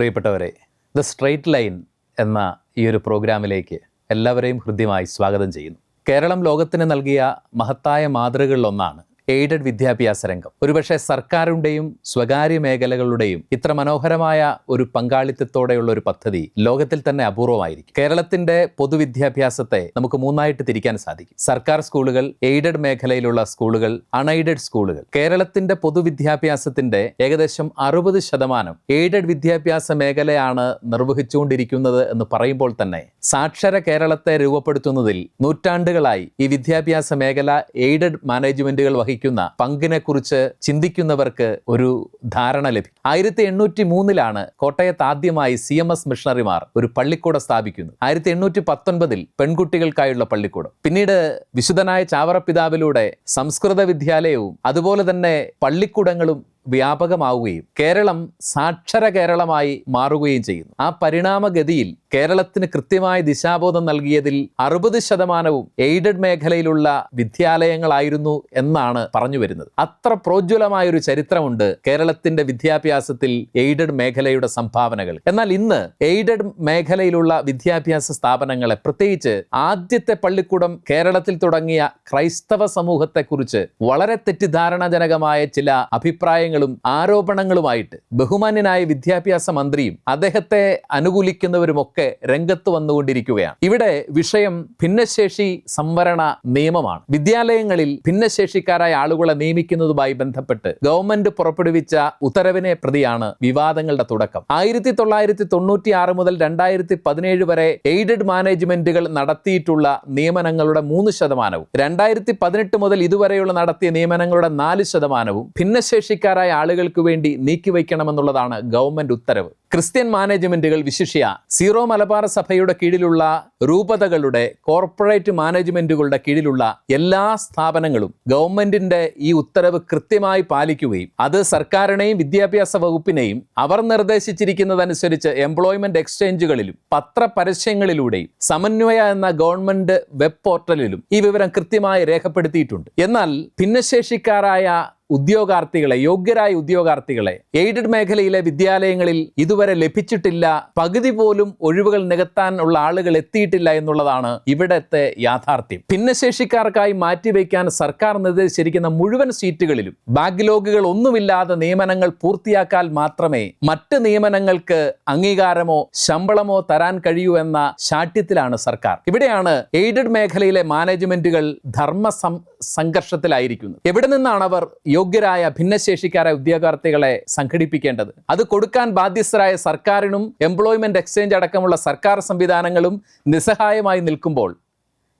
പ്രിയപ്പെട്ടവരെ the straight line എന്ന ഈ ഒരു പ്രോഗ്രാമിലേക്ക് എല്ലാവരെയും ഹൃദ്യമായി സ്വാഗതം ചെയ്യുന്നു. കേരളം ലോകത്തിന് നൽകിയ മഹത്തായ മാതൃകകളിലൊന്നാണ് എയ്ഡഡ് വിദ്യാഭ്യാസ രംഗം. ഒരുപക്ഷെ സർക്കാരിന്റെയും സ്വകാര്യ മേഖലകളുടെയും ഇത്ര മനോഹരമായ ഒരു പങ്കാളിത്തത്തോടെയുള്ള ഒരു പദ്ധതി ലോകത്തിൽ തന്നെ അപൂർവമായിരിക്കും. കേരളത്തിന്റെ പൊതുവിദ്യാഭ്യാസത്തെ നമുക്ക് മൂന്നായിട്ട് തിരിക്കാൻ സാധിക്കും. സർക്കാർ സ്കൂളുകൾ എയ്ഡഡ് മേഖലയിലുള്ള സ്കൂളുകൾ അൺഎയ്ഡഡ് സ്കൂളുകൾ. കേരളത്തിന്റെ പൊതുവിദ്യാഭ്യാസത്തിന്റെ ഏകദേശം അറുപത് ശതമാനം എയ്ഡഡ് വിദ്യാഭ്യാസ മേഖലയാണ് നിർവഹിച്ചുകൊണ്ടിരിക്കുന്നത് എന്ന് പറയുമ്പോൾ തന്നെ സാക്ഷര കേരളത്തെ രൂപപ്പെടുത്തുന്നതിൽ നൂറ്റാണ്ടുകളായി ഈ വിദ്യാഭ്യാസ മേഖല എയ്ഡഡ് മാനേജ്മെന്റുകൾ വഹിക്കുന്ന പങ്കിനെക്കുറിച്ച് ചിന്തിക്കുന്നവർക്ക് ഒരു ധാരണ ലഭിക്കും. ആയിരത്തി എണ്ണൂറ്റി മൂന്നിലാണ് കോട്ടയത്ത് ആദ്യമായി സി എം എസ് മിഷണറിമാർ ഒരു പള്ളിക്കൂടം സ്ഥാപിക്കുന്നു ആയിരത്തി എണ്ണൂറ്റി പത്തൊൻപതിൽ പെൺകുട്ടികൾക്കായുള്ള പള്ളിക്കൂടം. പിന്നീട് വിശുദ്ധനായ ചാവറപ്പിതാവിലൂടെ സംസ്കൃത വിദ്യാലയവും അതുപോലെ തന്നെ പള്ളിക്കൂടങ്ങളും വ്യാപകമാവുകയും കേരളം സാക്ഷര കേരളമായി മാറുകയും ചെയ്യുന്നു. ആ പരിണാമഗതിയിൽ കേരളത്തിന് കൃത്യമായ ദിശാബോധം നൽകിയതിൽ അറുപത് ശതമാനവും എയ്ഡഡ് മേഖലയിലുള്ള വിദ്യാലയങ്ങളായിരുന്നു എന്നാണ് പറഞ്ഞു വരുന്നത്. അത്ര പ്രോജ്വലമായ ഒരു ചരിത്രമുണ്ട് കേരളത്തിന്റെ വിദ്യാഭ്യാസത്തിൽ എയ്ഡഡ് മേഖലയുടെ സംഭാവനകൾ. എന്നാൽ ഇന്ന് എയ്ഡഡ് മേഖലയിലുള്ള വിദ്യാഭ്യാസ സ്ഥാപനങ്ങളെ പ്രത്യേകിച്ച് ആദ്യത്തെ പള്ളിക്കൂടം കേരളത്തിൽ തുടങ്ങിയ ക്രൈസ്തവ സമൂഹത്തെക്കുറിച്ച് വളരെ തെറ്റിദ്ധാരണജനകമായ ചില അഭിപ്രായങ്ങളും ആരോപണങ്ങളുമായിട്ട് ബഹുമാന്യനായ വിദ്യാഭ്യാസ മന്ത്രിയും അദ്ദേഹത്തെ അനുകൂലിക്കുന്നവരുമൊക്കെ രംഗത്ത് വന്നുകൊണ്ടിരിക്കുകയാണ്. ഇവിടെ വിഷയം ഭിന്നശേഷി സംവരണ നിയമമാണ്. വിദ്യാലയങ്ങളിൽ ഭിന്നശേഷിക്കാരായ ആളുകളെ നിയമിക്കുന്നതുമായി ബന്ധപ്പെട്ട് ഗവൺമെന്റ് പുറപ്പെടുവിച്ച ഉത്തരവിനെ പ്രതിയാണ് വിവാദങ്ങളുടെ തുടക്കം. ആയിരത്തി തൊള്ളായിരത്തി തൊണ്ണൂറ്റി ആറ് മുതൽ രണ്ടായിരത്തി പതിനേഴ് വരെ എയ്ഡഡ് മാനേജ്മെന്റുകൾ നടത്തിയിട്ടുള്ള നിയമനങ്ങളുടെ മൂന്ന് ശതമാനവും രണ്ടായിരത്തി പതിനെട്ട് മുതൽ ഇതുവരെയുള്ള നടത്തിയ നിയമനങ്ങളുടെ നാല് ശതമാനവും ഭിന്നശേഷിക്കാരായ ആളുകൾക്ക് വേണ്ടി നീക്കിവയ്ക്കണമെന്നുള്ളതാണ് ഗവൺമെന്റ് ഉത്തരവ്. ക്രിസ്ത്യൻ മാനേജ്മെന്റുകൾ വിശിഷ്യ സീറോ മലബാർ സഭയുടെ കീഴിലുള്ള രൂപതകളുടെ കോർപ്പറേറ്റ് മാനേജ്മെന്റുകളുടെ കീഴിലുള്ള എല്ലാ സ്ഥാപനങ്ങളും ഗവൺമെന്റിന്റെ ഈ ഉത്തരവ് കൃത്യമായി പാലിക്കുകയും അത് സർക്കാരിനെയും വിദ്യാഭ്യാസ വകുപ്പിനെയും അവർ നിർദ്ദേശിച്ചിരിക്കുന്നതനുസരിച്ച് എംപ്ലോയ്മെന്റ് എക്സ്ചേഞ്ചുകളിലും പത്രപരസ്യങ്ങളിലൂടെയും സമന്വയ എന്ന ഗവൺമെന്റ് വെബ് പോർട്ടലിലും ഈ വിവരം കൃത്യമായി രേഖപ്പെടുത്തിയിട്ടുണ്ട്. എന്നാൽ ഭിന്നശേഷിക്കാരായ ഉദ്യോഗാർത്ഥികളെ യോഗ്യരായ ഉദ്യോഗാർത്ഥികളെ എയ്ഡഡ് മേഖലയിലെ വിദ്യാലയങ്ങളിൽ ഇതുവരെ ലഭിച്ചിട്ടില്ല. പകുതി പോലും ഒഴിവുകൾ നികത്താനുള്ള ആളുകൾ എത്തിയിട്ടില്ല എന്നുള്ളതാണ് ഇവിടത്തെ യാഥാർത്ഥ്യം. ഭിന്നശേഷിക്കാർക്കായി മാറ്റിവെക്കാൻ സർക്കാർ നിർദ്ദേശിച്ചിരിക്കുന്ന മുഴുവൻ സീറ്റുകളിലും ബാക്ക്ലോഗുകൾ ഒന്നുമില്ലാതെ നിയമനങ്ങൾ പൂർത്തിയാക്കാൻ മാത്രമേ മറ്റ് നിയമനങ്ങൾക്ക് അംഗീകാരമോ ശമ്പളമോ തരാൻ കഴിയൂ എന്ന ശാഠ്യത്തിലാണ് സർക്കാർ. ഇവിടെയാണ് എയ്ഡഡ് മേഖലയിലെ മാനേജ്മെന്റുകൾ ധർമ്മ സംഘർഷത്തിലായിരിക്കുന്നത്. എവിടെ നിന്നാണ് അവർ യോഗ്യരായ ഭിന്നശേഷിക്കാരായ ഉദ്യോഗാർത്ഥികളെ സംഘടിപ്പിക്കേണ്ടത്? അത് കൊടുക്കാൻ ബാധ്യസ്ഥരായ സർക്കാരിനും എംപ്ലോയ്മെന്റ് എക്സ്ചേഞ്ച് അടക്കമുള്ള സർക്കാർ സംവിധാനങ്ങളും നിസ്സഹായമായി നിൽക്കുമ്പോൾ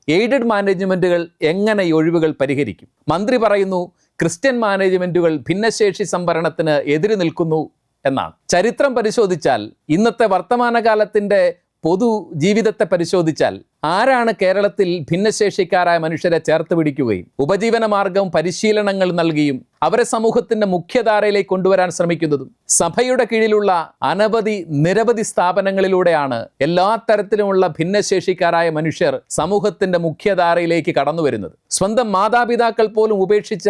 എയ്ഡഡ് മാനേജ്മെന്റുകൾ എങ്ങനെ ഒഴിവുകൾ പരിഹരിക്കും? മന്ത്രി പറയുന്നു ക്രിസ്ത്യൻ മാനേജ്മെന്റുകൾ ഭിന്നശേഷി സംവരണത്തിന് എതിര് നിൽക്കുന്നു എന്നാണ്. ചരിത്രം പരിശോധിച്ചാൽ ഇന്നത്തെ വർത്തമാനകാലത്തിന്റെ പൊതു ജീവിതത്തെ പരിശോധിച്ചാൽ ആരാണ് കേരളത്തിൽ ഭിന്നശേഷിക്കാരായ മനുഷ്യരെ ചേർത്ത് പിടിക്കുകയും ഉപജീവന മാർഗവും പരിശീലനങ്ങൾ നൽകിയും അവരെ സമൂഹത്തിന്റെ മുഖ്യധാരയിലേക്ക് കൊണ്ടുവരാൻ ശ്രമിക്കുന്നതും സഭയുടെ കീഴിലുള്ള അനവധി നിരവധി സ്ഥാപനങ്ങളിലൂടെയാണ് എല്ലാ തരത്തിലുമുള്ള ഭിന്നശേഷിക്കാരായ മനുഷ്യർ സമൂഹത്തിന്റെ മുഖ്യധാരയിലേക്ക് കടന്നു വരുന്നത്. സ്വന്തം മാതാപിതാക്കൾ പോലും ഉപേക്ഷിച്ച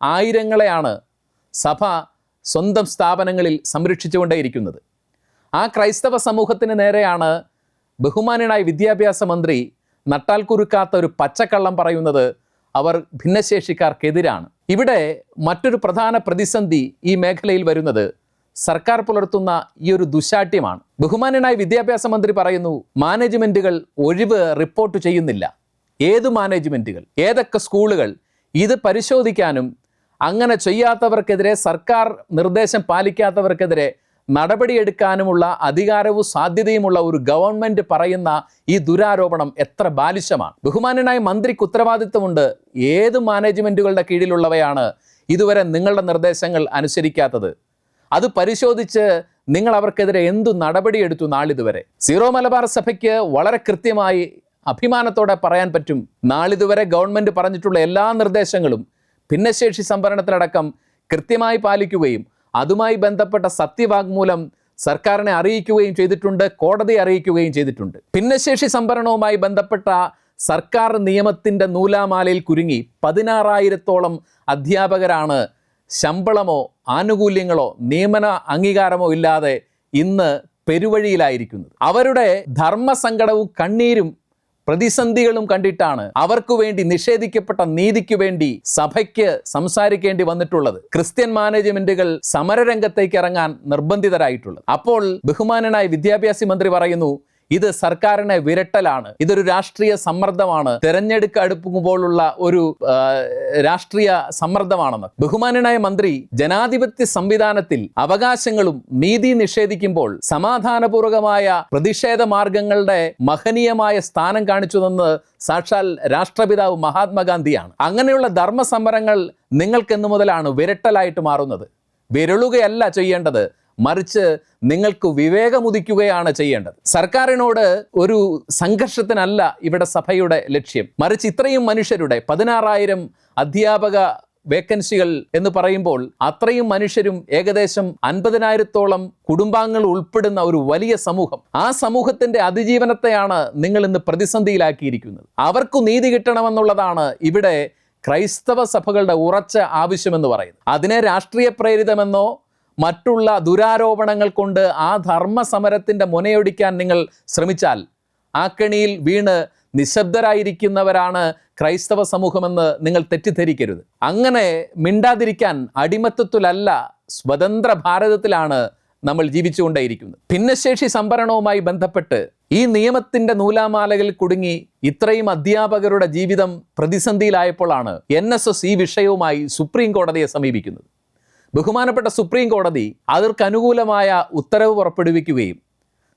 ആയിരങ്ങളെയാണ് സഭ സ്വന്തം സ്ഥാപനങ്ങളിൽ സംരക്ഷിച്ചുകൊണ്ടേയിരിക്കുന്നത്. ആ ക്രൈസ്തവ സമൂഹത്തിന് നേരെയാണ് ബഹുമാനനായ വിദ്യാഭ്യാസ മന്ത്രി നട്ടാൽ കുരുക്കാത്ത ഒരു പച്ചക്കള്ളം പറയുന്നത് അവർ ഭിന്നശേഷിക്കാർക്കെതിരാണ്. ഇവിടെ മറ്റൊരു പ്രധാന പ്രതിസന്ധി ഈ മേഖലയിൽ വരുന്നത് സർക്കാർ പുലർത്തുന്ന ഈ ഒരു ദുശാഠ്യമാണ്. ബഹുമാനനായ വിദ്യാഭ്യാസ മന്ത്രി പറയുന്നു മാനേജ്മെന്റുകൾ ഒഴിവ് റിപ്പോർട്ട് ചെയ്യുന്നില്ല. ഏത് മാനേജ്മെന്റുകൾ ഏതൊക്കെ സ്കൂളുകൾ ഇത് പരിശോധിക്കാനും അങ്ങനെ ചെയ്യാത്തവർക്കെതിരെ സർക്കാർ നിർദ്ദേശം പാലിക്കാത്തവർക്കെതിരെ നടപടിയെടുക്കാനുമുള്ള അധികാരവും സാധ്യതയുമുള്ള ഒരു ഗവൺമെന്റ് പറയുന്ന ഈ ദുരാരോപണം എത്ര ബാലിശമാണ്. ബഹുമാനനായ മന്ത്രിക്ക് ഉത്തരവാദിത്വമുണ്ട്. ഏത് മാനേജ്മെന്റുകളുടെ കീഴിലുള്ളവയാണ് ഇതുവരെ നിങ്ങളുടെ നിർദ്ദേശങ്ങൾ അനുസരിക്കാത്തത്. അത് പരിശോധിച്ച് നിങ്ങൾ അവർക്കെതിരെ എന്തു നടപടിയെടുത്തു നാളിതുവരെ? സീറോ മലബാർ സഭയ്ക്ക് വളരെ കൃത്യമായി അഭിമാനത്തോടെ പറയാൻ പറ്റും. നാളിതുവരെ ഗവൺമെന്റ് പറഞ്ഞിട്ടുള്ള എല്ലാ നിർദ്ദേശങ്ങളും ഭിന്നശേഷി സംവരണത്തിലടക്കം കൃത്യമായി പാലിക്കുകയും അതുമായി ബന്ധപ്പെട്ട സത്യവാങ്മൂലം സർക്കാരിനെ അറിയിക്കുകയും ചെയ്തിട്ടുണ്ട് കോടതിയെ അറിയിക്കുകയും ചെയ്തിട്ടുണ്ട്. ഭിന്നശേഷി സംവരണവുമായി ബന്ധപ്പെട്ട സർക്കാർ നിയമത്തിന്റെ നൂലാമാലയിൽ കുരുങ്ങി പതിനാറായിരത്തോളം അധ്യാപകരാണ് ശമ്പളമോ ആനുകൂല്യങ്ങളോ നിയമന അംഗീകാരമോ ഇല്ലാതെ ഇന്ന് പെരുവഴിയിലായിരിക്കുന്നത്. അവരുടെ ധർമ്മസങ്കടവും കണ്ണീരും പ്രതിസന്ധികളും കണ്ടിട്ടാണ് അവർക്ക് വേണ്ടി നിഷേധിക്കപ്പെട്ട നീതിക്ക് വേണ്ടി സഭയ്ക്ക് സംസാരിക്കേണ്ടി വന്നിട്ടുള്ളത്. ക്രിസ്ത്യൻ മാനേജ്മെന്റുകൾ സമരരംഗത്തേക്ക് ഇറങ്ങാൻ നിർബന്ധിതരായിട്ടുള്ളത്. അപ്പോൾ ബഹുമാനനായ വിദ്യാഭ്യാസ മന്ത്രി പറയുന്നു ഇത് സർക്കാരിനെ വിരട്ടലാണ്. ഇതൊരു രാഷ്ട്രീയ സമ്മർദ്ദമാണ്. തെരഞ്ഞെടുപ്പ് അടുക്കുമ്പോഴുള്ള ഒരു രാഷ്ട്രീയ സമ്മർദ്ദമാണെന്ന്. ബഹുമാനനായ മന്ത്രി ജനാധിപത്യ സംവിധാനത്തിൽ അവകാശങ്ങളും നീതി നിഷേധിക്കുമ്പോൾ സമാധാനപൂർവകമായ പ്രതിഷേധ മാർഗങ്ങളുടെ മഹനീയമായ സ്ഥാനം കാണിച്ചു തന്ന് സാക്ഷാൽ രാഷ്ട്രപിതാവ് മഹാത്മാഗാന്ധിയാണ്. അങ്ങനെയുള്ള ധർമ്മ സമരങ്ങൾ നിങ്ങൾക്കെന്നു മുതലാണ് വിരട്ടലായിട്ട് മാറുന്നത്. വിരളുകയല്ല ചെയ്യേണ്ടത്. മറിച്ച് നിങ്ങൾക്ക് വിവേകമുദിക്കുകയാണ് ചെയ്യേണ്ടത്. സർക്കാരിനോട് ഒരു സംഘർഷത്തിനല്ല ഇവിടെ സഭയുടെ ലക്ഷ്യം. മറിച്ച് ഇത്രയും മനുഷ്യരുടെ പതിനാറായിരം അധ്യാപക വേക്കൻസികൾ എന്ന് പറയുമ്പോൾ അത്രയും മനുഷ്യരും ഏകദേശം അൻപതിനായിരത്തോളം കുടുംബാംഗങ്ങൾ ഉൾപ്പെടുന്ന ഒരു വലിയ സമൂഹം. ആ സമൂഹത്തിന്റെ അതിജീവനത്തെയാണ് നിങ്ങൾ ഇന്ന് പ്രതിസന്ധിയിലാക്കിയിരിക്കുന്നത്. അവർക്കു നീതി കിട്ടണമെന്നുള്ളതാണ് ഇവിടെ ക്രൈസ്തവ സഭകളുടെ ഉറച്ച ആവശ്യമെന്ന് പറയുന്നത്. അതിനെ രാഷ്ട്രീയ പ്രേരിതമെന്നോ മറ്റുള്ള ദുരാരോപണങ്ങൾ കൊണ്ട് ആ ധർമ്മ സമരത്തിന്റെ മുനയൊടിക്കാൻ നിങ്ങൾ ശ്രമിച്ചാൽ ആ കെണിയിൽ വീണ് നിശബ്ദരായിരിക്കുന്നവരാണ് ക്രൈസ്തവ സമൂഹമെന്ന് നിങ്ങൾ തെറ്റിദ്ധരിക്കരുത്. അങ്ങനെ മിണ്ടാതിരിക്കാൻ അടിമത്തത്തിലല്ല സ്വതന്ത്ര ഭാരതത്തിലാണ് നമ്മൾ ജീവിച്ചുകൊണ്ടേയിരിക്കുന്നത്. ഭിന്നശേഷി സംഭരണവുമായി ബന്ധപ്പെട്ട് ഈ നിയമത്തിന്റെ നൂലാമാലകളിൽ കുടുങ്ങി ഇത്രയും അധ്യാപകരുടെ ജീവിതം പ്രതിസന്ധിയിലായപ്പോഴാണ് എൻ എസ് എസ് ഈ വിഷയവുമായി സുപ്രീം കോടതിയെ സമീപിക്കുന്നത്. ബഹുമാനപ്പെട്ട സുപ്രീം കോടതി അതിർക്കനുകൂലമായ ഉത്തരവ് പുറപ്പെടുവിക്കുകയും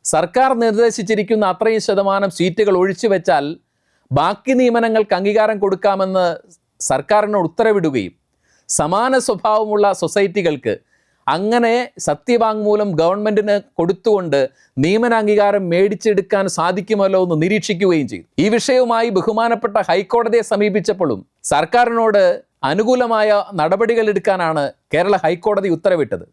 സർക്കാർ നിർദ്ദേശിച്ചിരിക്കുന്ന അത്രയും ശതമാനം സീറ്റുകൾ ഒഴിച്ചു വെച്ചാൽ ബാക്കി നിയമനങ്ങൾക്ക് അംഗീകാരം കൊടുക്കാമെന്ന് സർക്കാരിനോട് ഉത്തരവിടുകയും സമാന സ്വഭാവമുള്ള സൊസൈറ്റികൾക്ക് അങ്ങനെ സത്യവാങ്മൂലം ഗവൺമെന്റിന് കൊടുത്തുകൊണ്ട് നിയമനാംഗീകാരം മേടിച്ചെടുക്കാൻ സാധിക്കുമല്ലോ എന്ന് നിരീക്ഷിക്കുകയും ചെയ്തു. ഈ വിഷയവുമായി ബഹുമാനപ്പെട്ട ഹൈക്കോടതിയെ സമീപിച്ചപ്പോഴും സർക്കാരിനോട് അനുകൂലമായ നടപടികൾ എടുക്കാനാണ് കേരള ഹൈക്കോടതി ഉത്തരവിട്ടത്.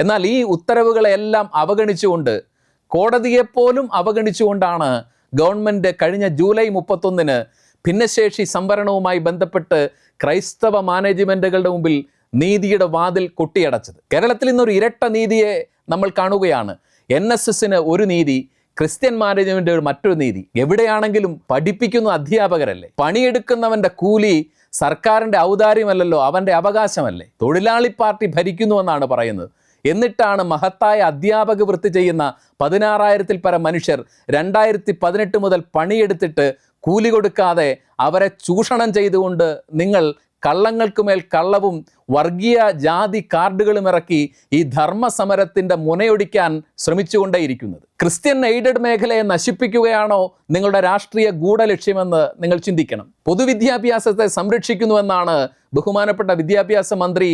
എന്നാൽ ഈ ഉത്തരവുകളെല്ലാം അവഗണിച്ചുകൊണ്ട് കോടതിയെപ്പോലും അവഗണിച്ചുകൊണ്ടാണ് ഗവൺമെന്റ് കഴിഞ്ഞ ജൂലൈ മുപ്പത്തൊന്നിന് ഭിന്നശേഷി സംവരണവുമായി ബന്ധപ്പെട്ട് ക്രൈസ്തവ മാനേജ്മെന്റുകളുടെ മുമ്പിൽ നീതിയുടെ വാതിൽ കൊട്ടിയടച്ചത്. കേരളത്തിൽ ഇന്നൊരു ഇരട്ട നീതിയെ നമ്മൾ കാണുകയാണ്. എൻ എസ് എസിന് ഒരു നീതി ക്രിസ്ത്യൻ മാനേജ്മെന്റുകൾ മറ്റൊരു നീതി. എവിടെയാണെങ്കിലും പഠിപ്പിക്കുന്ന അധ്യാപകരല്ലേ? പണിയെടുക്കുന്നവന്റെ കൂലി സർക്കാരിന്റെ ഔദാര്യമല്ലല്ലോ അവന്റെ അവകാശമല്ലേ? തൊഴിലാളി പാർട്ടി ഭരിക്കുന്നുവെന്നാണ് പറയുന്നത്. എന്നിട്ടാണ് മഹത്തായ അധ്യാപക വൃത്തി ചെയ്യുന്ന പതിനാറായിരത്തിൽ പരം മനുഷ്യർ രണ്ടായിരത്തി പതിനെട്ട് മുതൽ പണിയെടുത്തിട്ട് കൂലി കൊടുക്കാതെ അവരെ ചൂഷണം ചെയ്തുകൊണ്ട് നിങ്ങൾ കള്ളങ്ങൾക്കുമേൽ കള്ളവും വർഗീയ ജാതി കാർഡുകളും ഇറക്കി ഈ ധർമ്മ സമരത്തിന്റെ മുനയൊടിക്കാൻ ശ്രമിച്ചുകൊണ്ടേയിരിക്കുന്നത്. ക്രിസ്ത്യൻ എയ്ഡഡ് മേഖലയെ നശിപ്പിക്കുകയാണോ നിങ്ങളുടെ രാഷ്ട്രീയ ഗൂഢലക്ഷ്യമെന്ന് നിങ്ങൾ ചിന്തിക്കണം. പൊതുവിദ്യാഭ്യാസത്തെ സംരക്ഷിക്കുന്നുവെന്നാണ് ബഹുമാനപ്പെട്ട വിദ്യാഭ്യാസ മന്ത്രി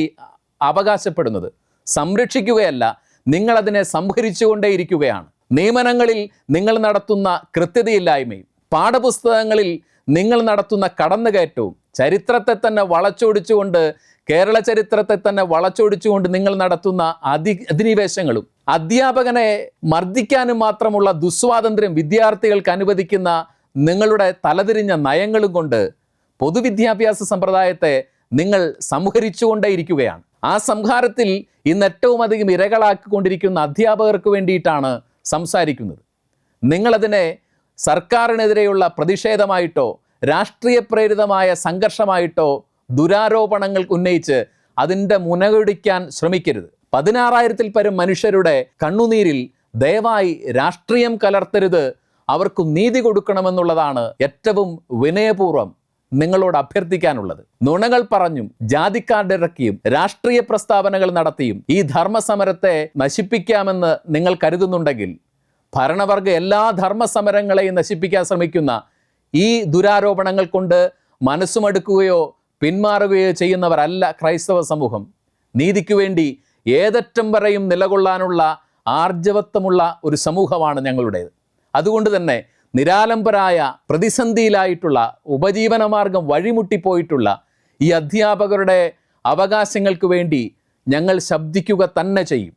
അവകാശപ്പെടുന്നത്. സംരക്ഷിക്കുകയല്ല നിങ്ങളതിനെ സംഹരിച്ചുകൊണ്ടേയിരിക്കുകയാണ്. നിയമനങ്ങളിൽ നിങ്ങൾ നടത്തുന്ന കൃത്യതയില്ലായ്മയും പാഠപുസ്തകങ്ങളിൽ നിങ്ങൾ നടത്തുന്ന കടന്നുകയറ്റവും ചരിത്രത്തെ തന്നെ വളച്ചൊടിച്ചുകൊണ്ട് കേരള ചരിത്രത്തെ തന്നെ വളച്ചൊടിച്ചുകൊണ്ട് നിങ്ങൾ നടത്തുന്ന അധി അധിനിവേശങ്ങളും അധ്യാപകനെ മർദ്ദിക്കാനും മാത്രമുള്ള ദുസ്വാതന്ത്ര്യം വിദ്യാർത്ഥികൾക്ക് അനുവദിക്കുന്ന നിങ്ങളുടെ തലതിരിഞ്ഞ നയങ്ങളും കൊണ്ട് പൊതുവിദ്യാഭ്യാസ സമ്പ്രദായത്തെ നിങ്ങൾ സംഹരിച്ചുകൊണ്ടേയിരിക്കുകയാണ്. ആ സംഹാരത്തിൽ ഇന്ന് ഏറ്റവും അധികം ഇരകളാക്കിക്കൊണ്ടിരിക്കുന്ന അധ്യാപകർക്ക് വേണ്ടിയിട്ടാണ് സംസാരിക്കുന്നത്. നിങ്ങളതിനെ സർക്കാരിനെതിരെയുള്ള പ്രതിഷേധമായിട്ടോ രാഷ്ട്രീയ പ്രേരിതമായ സംഘർഷമായിട്ടോ ദുരാരോപണങ്ങൾ ഉന്നയിച്ച് അതിന്റെ മുനകൊടിക്കാൻ ശ്രമിക്കരുത്. പതിനാറായിരത്തിൽ പരം മനുഷ്യരുടെ കണ്ണുനീരിൽ ദയവായി രാഷ്ട്രീയം കലർത്തരുത്. അവർക്ക് നീതി കൊടുക്കണമെന്നുള്ളതാണ് ഏറ്റവും വിനയപൂർവം നിങ്ങളോട് അഭ്യർത്ഥിക്കാനുള്ളത്. നുണകൾ പറഞ്ഞും ജാതിക്കാർഡ് ഇറക്കിയും രാഷ്ട്രീയ പ്രസ്താവനകൾ നടത്തിയും ഈ ധർമ്മസമരത്തെ നശിപ്പിക്കാമെന്ന് നിങ്ങൾ കരുതുന്നുണ്ടെങ്കിൽ ഭരണവർഗ എല്ലാ ധർമ്മസമരങ്ങളെയും നശിപ്പിക്കാൻ ശ്രമിക്കുന്ന ഈ ദുരാരോപണങ്ങൾ കൊണ്ട് മനസ്സുമടുക്കുകയോ പിന്മാറുകയോ ചെയ്യുന്നവരല്ല ക്രൈസ്തവ സമൂഹം. നീതിക്ക് വേണ്ടി ഏതറ്റം വരെയും നിലകൊള്ളാനുള്ള ആർജവത്വമുള്ള ഒരു സമൂഹമാണ് ഞങ്ങളുടേത്. അതുകൊണ്ട് തന്നെ നിരാലംബരായ പ്രതിസന്ധിയിലായിട്ടുള്ള ഉപജീവനമാർഗം വഴിമുട്ടിപ്പോയിട്ടുള്ള ഈ അധ്യാപകരുടെ അവകാശങ്ങൾക്ക് വേണ്ടി ഞങ്ങൾ ശബ്ദിക്കുക തന്നെ ചെയ്യും.